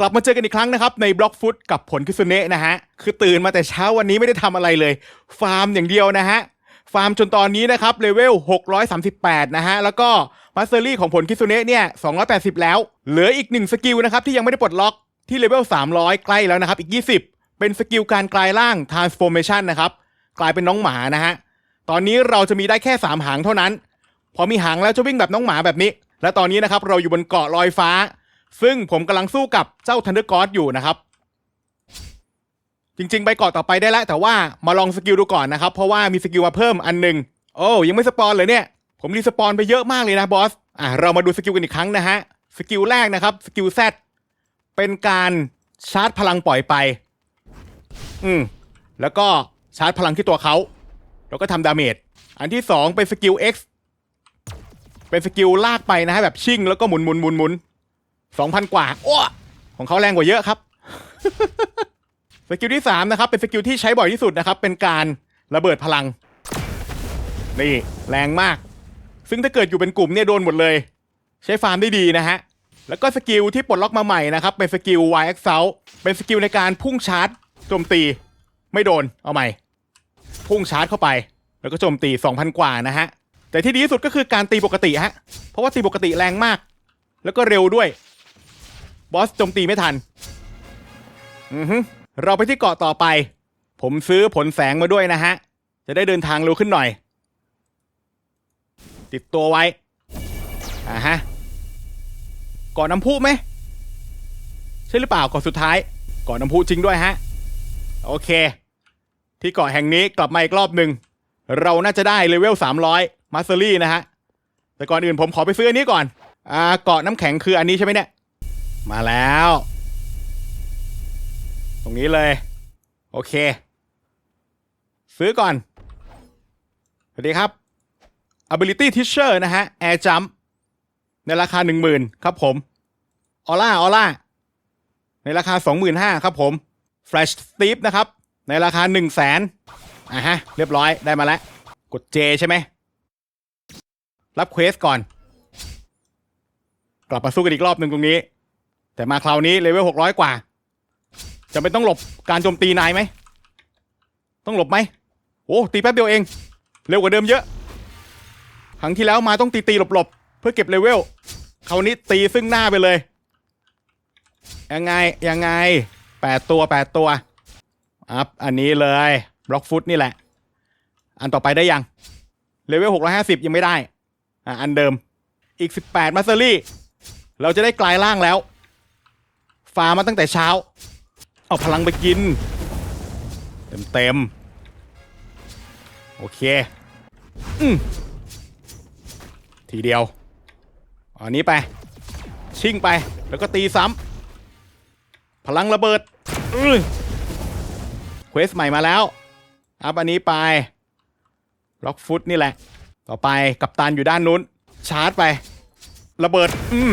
กลับมาเจอกันอีกครั้งนะครับในบล็อกฟุตกับผลคิสุเนะนะฮะคือตื่นมาแต่เช้าวันนี้ไม่ได้ทำอะไรเลย ฟาร์มอย่างเดียวนะฮะฟาร์มจนตอนนี้นะครับเลเวล 638 นะฮะ แล้วก็มาสเตอรี่ของผลคิสุเนะเนี่ย 280 แล้ว เหลืออีกหนึ่งสกิลนะครับ ที่ยังไม่ได้ปลดล็อกที่เลเวล 300 ใกล้แล้วนะครับ อีก 20 เป็นสกิลการกลายร่าง transformation นะครับ กลายเป็นน้องหมานะฮะ ตอนนี้เราจะมีได้แค่ 3 หางเท่านั้น พอมีหางแล้วจะวิ่งแบบน้องหมาแบบนี้ และตอนนี้นะครับเราอยู่บนเกาะลอยฟ้า ซึ่งผมกำลังสู้กับเจ้าทันเดอร์กอสอยู่นะครับ จริง ๆ ไปเกาะต่อไปได้แล้ว แต่ว่ามาลองสกิลดูก่อนนะครับ เพราะว่ามีสกิลมาเพิ่มอันหนึ่งโอ้ยังไม่สปอนเลยเนี่ย ผมรีสปอนไปเยอะมากเลยนะบอสอะเรามาดูสกิลกันอีกครั้งนะฮะสกิลแรกนะครับสกิล Z เป็นการชาร์จพลังปล่อยไป อืมแล้วก็ชาร์จพลังที่ตัวเขาแล้วก็ทำดาเมจอันที่สองเป็นสกิล X เป็นสกิลลากไปนะฮะแบบชิ่งแล้วก็หมุนหมุนหมุนหมุน สองพันกว่าโอ้ของเขาแรงกว่าเยอะครับ สกิลที่สามนะครับ เป็นสกิลที่ใช้บ่อยที่สุดนะครับ เป็นการระเบิดพลัง นี่แรงมาก ซึ่งถ้าเกิดอยู่เป็นกลุ่มเนี่ยโดนหมดเลย ใช้ฟาร์มได้ดีนะฮะ แล้วก็สกิลที่ปลดล็อกมาใหม่นะครับ เป็นสกิล Y X เป็นสกิลในการพุ่งชาร์จโจมตี ไม่โดน เอาใหม่ พุ่งชาร์จเข้าไป แล้วก็โจมตี 2,000 กว่านะฮะ แต่ที่ดีที่สุดก็คือการตีปกติฮะ เพราะว่าตีปกติแรงมาก แล้วก็เร็วด้วย บอสโจมตีไม่ทัน อือฮึเราไปที่เกาะต่อไป ผมซื้อผลแสงมาด้วยนะฮะ จะได้เดินทางเร็วขึ้นหน่อย ติดตัวไว้ อ่าฮะเกาะน้ำพุไหม ใช่หรือเปล่าเกาะสุดท้ายเกาะน้ำพุจริงด้วยฮะ โอเค ที่เกาะแห่งนี้กลับมาอีกรอบหนึ่ง เราน่าจะได้เลเวล300มาสเตอรี่นะฮะ แต่ก่อนอื่นผมขอไปซื้ออันนี้ก่อน อ่า เกาะน้ำแข็งคืออันนี้ใช่ไหมเนี่ย มาแล้ว ตรงนี้เลย โอเค ซื้อก่อน สวัสดีครับ ability teacher นะฮะ air jump ในราคา 10,000 ครับผม ออร่า ออร่า ในราคา 25,000 ครับผม flash steve นะครับ ในราคา 100,000อะฮะ เรียบร้อยได้มาแล้ว กด J ใช่ไหม รับเควสก่อน กลับมาสู้กันอีกรอบหนึ่งตรงนี้ แต่มาคราวนี้เลเวล600กว่า จะไม่ต้องหลบการโจมตีนายไหม ต้องหลบไหม โอ้ตีแป๊บเดียวเอง เร็วกว่าเดิมเยอะ ครั้งที่แล้วมาต้องตีตีหลบหลบๆเพื่อเก็บเลเวล คราวนี้ตีซึ่งหน้าไปเลย ยังไงยังไงแปดตัวแปดตัวอัพอันนี้เลยบล็อกฟุตนี่แหละ อันต่อไปได้ยัง เลเวล650ยังไม่ได้ อะอันเดิม อีก18มาสเตอรี่ เราจะได้กลายร่างแล้ว ฟาร์มมาตั้งแต่เช้า เอาพลังไปกิน เต็มเต็มๆโอเค อืมทีเดียวเอาอันนี้ไป ชิ่งไป แล้วก็ตีซ้ำพลังระเบิดเควสใหม่มาแล้วอัพอันนี้ไปล็อกฟุตนี่แหละ ต่อไปกับตันอยู่ด้านนู้น ชาร์จไป ระเบิด อืม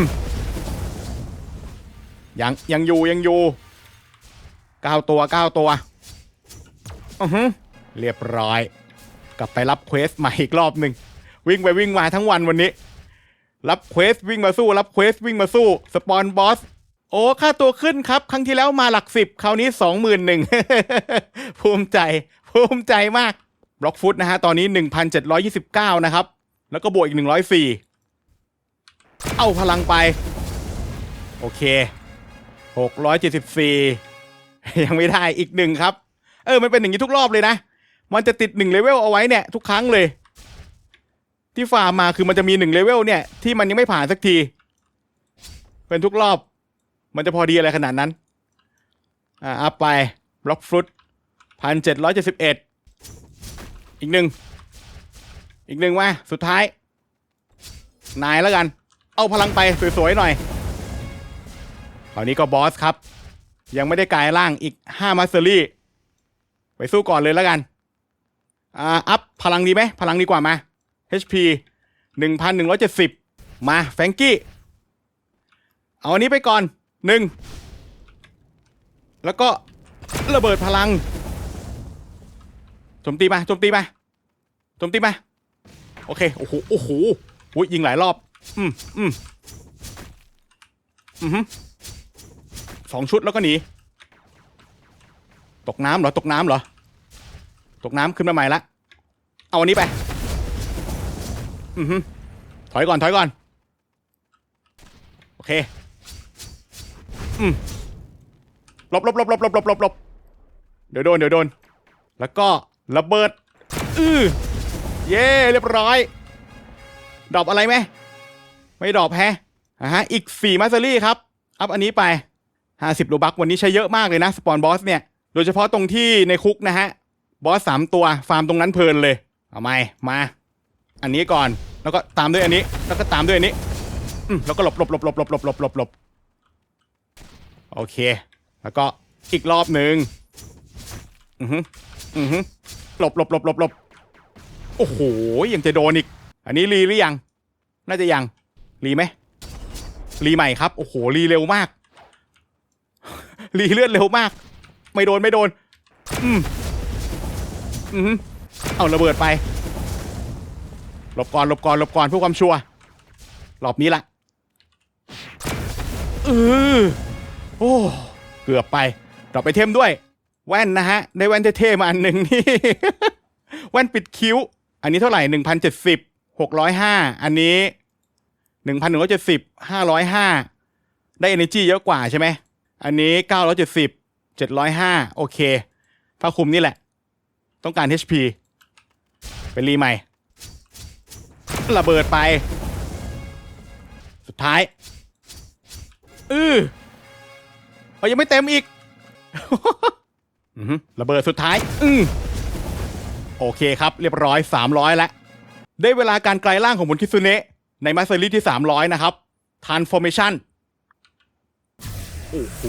ยังยังอยู่ยังอยู่เก้าตัวเก้าตัวอือฮึเรียบร้อย กลับไปรับเควสใหม่อีกรอบหนึ่งวิ่งไปวิ่งมาทั้งวันวันนี้ รับเควสวิ่งมาสู้รับเควสวิ่งมาสู้สปอนบอสโอ้ค่าตัวขึ้นครับ ครั้งที่แล้วมาหลักสิบคราวนี้สองหมื่นหนึ่งภูมิใจ ภูมิใจมากบล็อกฟุตนะฮะ ตอนนี้1,729นเจ็ดร้อยี่สิบเก้านะครับ แล้วก็บวกอีก104เอาพลังไป โอเค 674ยังไม่ได้อีกหนึ่งครับ เออ มันเป็นอย่างนี้ทุกรอบเลยนะ มันจะติดหนึ่งเลเวลเอาไว้เนี่ย ทุกครั้งเลย ที่ฟาร์มมาคือมันจะมีหนึ่งเลเวลเนี่ย ที่มันยังไม่ผ่านสักที เป็นทุกรอบ มันจะพอดีอะไรขนาดนั้น อ่าอัพไปบล็อกฟรุตพันเจ็ดร้อยเจ็ดสิบเอ็ดอีกหนึ่ง อีกหนึ่งมาสุดท้าย นายแล้วกัน เอาพลังไปสวยๆหน่อย คราวนี้ก็บอสครับ ยังไม่ได้กลายร่างอีกห้ามาสเตอรี่ ไปสู้ก่อนเลยแล้วกัน อ่า อัพพลังดีไหม พลังดีกว่ามา HP หนึ่งพันหนึ่งร้อยเจ็ดสิบมาแฟงกี้ เอาอันนี้ไปก่อนหนึ่งแล้วก็ระเบิดพลังโจมตีมาโจมตีมาโจมตีมาโอเค โอ้โห โอ้โหยิงหลายรอบ อืมอืมอือ สองชุดแล้วก็หนี ตกน้ำเหรอ ตกน้ำเหรอ ตกน้ำขึ้นมาใหม่ละ เอาอันนี้ไป อือฮึถอยก่อน ถอยก่อน โอเค อืมหลบหลบหลบหลบหลบหลบหลบลบเดี๋ยวโดน เดี๋ยวโดน แล้วก็ระเบิด อือเย่เรียบร้อย ดรอปอะไรไหม ไม่ดรอปแฮะอ่าฮะ อีกสี่มาสเตอรี่ครับ อัพอันนี้ไป ห้าสิบโลบักวันนี้ใช้เยอะมากเลยนะสปอนบอสเนี่ย โดยเฉพาะตรงที่ในคุกนะฮะ บอสสามตัวฟาร์มตรงนั้นเพลินเลย เอาไหมมา อันนี้ก่อน แล้วก็ตามด้วยอันนี้ แล้วก็ตามด้วยอันนี้ อืมแล้วก็หลบหลบหลบหลบหลบหลบหลบหลบหลบโอเค แล้วก็อีกรอบหนึ่งอือฮึอือฮึหลบหลบหลบหลบหลบโอ้โห ยังจะโดนอีก อันนี้รีหรือยัง น่าจะยัง รีไหมรีใหม่ครับ โอ้โห รีเร็วมาก รีเลือดเร็วมาก ไม่โดนไม่โดน อืมอืมเอาระเบิดไปหลบก่อนหลบก่อนหลบก่อนเพื่อความชัวร์รอบนี้ละเออโอ้เกือบไปดรอปไปเทมด้วย แว่นนะฮะ ได้แว่นเท่ๆมาอันหนึ่งนี่ แว่นปิดคิ้ว อันนี้เท่าไหร่หนึ่งพันเจ็ดสิบหกร้อยห้าอันนี้หนึ่งพันหนึ่งร้อยเจ็ดสิบห้าร้อยห้าได้ energy เยอะกว่าใช่ไหม อันนี้เก้าร้อยเจ็ดสิบเจ็ดร้อยห้าโอเคผ้าคลุมนี่แหละ ต้องการ HP เป็นรีใหม่ ระเบิดไป สุดท้าย อือเอายังไม่เต็มอีกอืระเบิดสุดท้าย อือโอเคครับ เรียบร้อย 300 แล้ว ได้เวลาการไกลายร่างของบนคิซุเนะในมาสเตอรี่ที่ 300 นะครับ Transformation อ้โห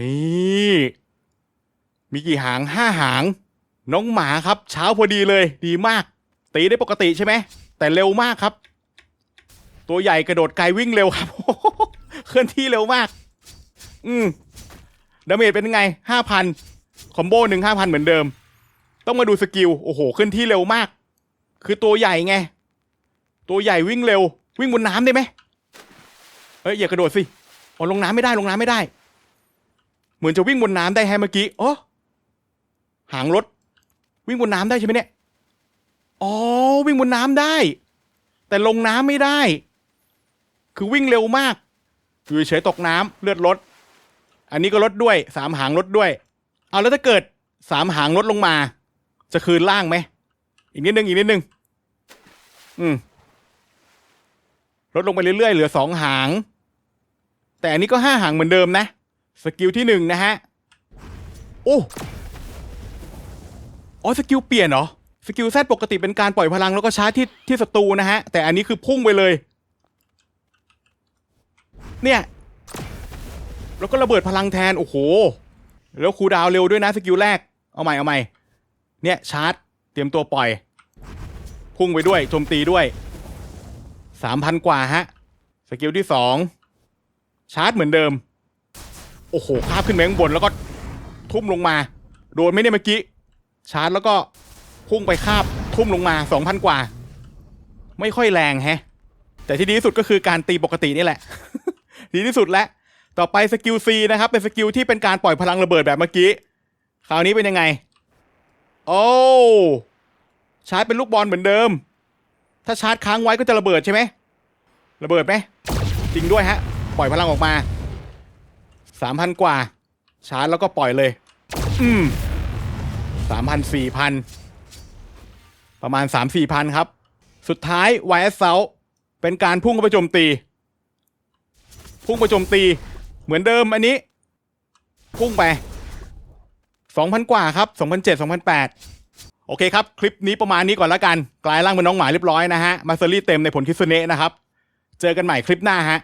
นี่ มีกี่หางห้าหาง น้องหมาครับ เช้าพอดีเลย ดีมาก ตีได้ปกติใช่ไหม แต่เร็วมากครับ ตัวใหญ่กระโดดไกลวิ่งเร็วครับ เคลื่อนที่เร็วมาก อืมดาเมจเป็นยังไงห้าพันคอมโบหนึ่งห้าพันเหมือนเดิม ต้องมาดูสกิล โอ้โหเคลื่อนที่เร็วมาก คือตัวใหญ่ไง ตัวใหญ่วิ่งเร็ว วิ่งบนน้ำได้ไหม เอ้ยอย่ากระโดดสิอ๋อลงน้ำไม่ได้ลงน้ำไม่ได้ เหมือนจะวิ่งบนน้ำได้แฮเมื่อกี้อ๋อหางรถ วิ่งบนน้ำได้ใช่ไหมเนี่ยอ๋อวิ่งบนน้ำได้ แต่ลงน้ำไม่ได้ คือวิ่งเร็วมากอยู่เฉยตกน้ำเลือดลด อันนี้ก็ลดด้วยสามหางลดด้วย เอาแล้วถ้าเกิดสามหางลดลงมา จะคืนล่างไหมอีกนิดนึงอีกนิดนึงอืมลดลงไปเรื่อยๆเหลือสองหาง แต่อันนี้ก็ห้าหางเหมือนเดิมนะ สกิลที่หนึ่งนะฮะ โอ้อ๋อสกิลเปลี่ยนเหรอ สกิลแซดปกติเป็นการปล่อยพลังแล้วก็ชาร์จที่ที่ศัตรูนะฮะ แต่อันนี้คือพุ่งไปเลย เนี่ย แล้วก็ระเบิดพลังแทน โอ้โห แล้วคูดาวเร็วด้วยนะสกิลแรก เอาใหม่เอาใหม่ เนี่ยชาร์จ เตรียมตัวปล่อย พุ่งไปด้วยโจมตีด้วยสามพันกว่าฮะ สกิลที่สอง ชาร์จเหมือนเดิม โอ้โหคาบขึ้นไปข้างบนแล้วก็ทุ่มลงมา โดนไมเนี่ยเมื่อกี้ ชาร์จแล้วก็พุ่งไปคาบทุ่มลงมาสองพันกว่า ไม่ค่อยแรงแฮะ แต่ที่ดีที่สุดก็คือการตีปกตินี่แหละ ดีที่สุดแล้วต่อไปสกิล C นะครับ เป็นสกิลที่เป็นการปล่อยพลังระเบิดแบบเมื่อกี้ คราวนี้เป็นยังไง โอ้ชาร์จเป็นลูกบอลเหมือนเดิม ถ้าชาร์จค้างไว้ก็จะระเบิดใช่ไหม ระเบิดไหม จริงด้วยฮะ ปล่อยพลังออกมาสามพันกว่า ชาร์จแล้วก็ปล่อยเลย อืมสามพันสี่พันประมาณสามสี่พันครับ สุดท้าย YS s o u เป็นการพุ่งเข้าไปโจมตี พุ่งไปโจมตี เหมือนเดิมอันนี้ พุ่งไปสองพันกว่าครับสองพันเจ็ดสองพันแปดโอเคครับ คลิปนี้ประมาณนี้ก่อนละกัน กลายร่างเป็นน้องหมาเรียบร้อยนะฮะ มาเซอรี่เต็มในผลคิสเนะนะครับ เจอกันใหม่คลิปหน้าฮะ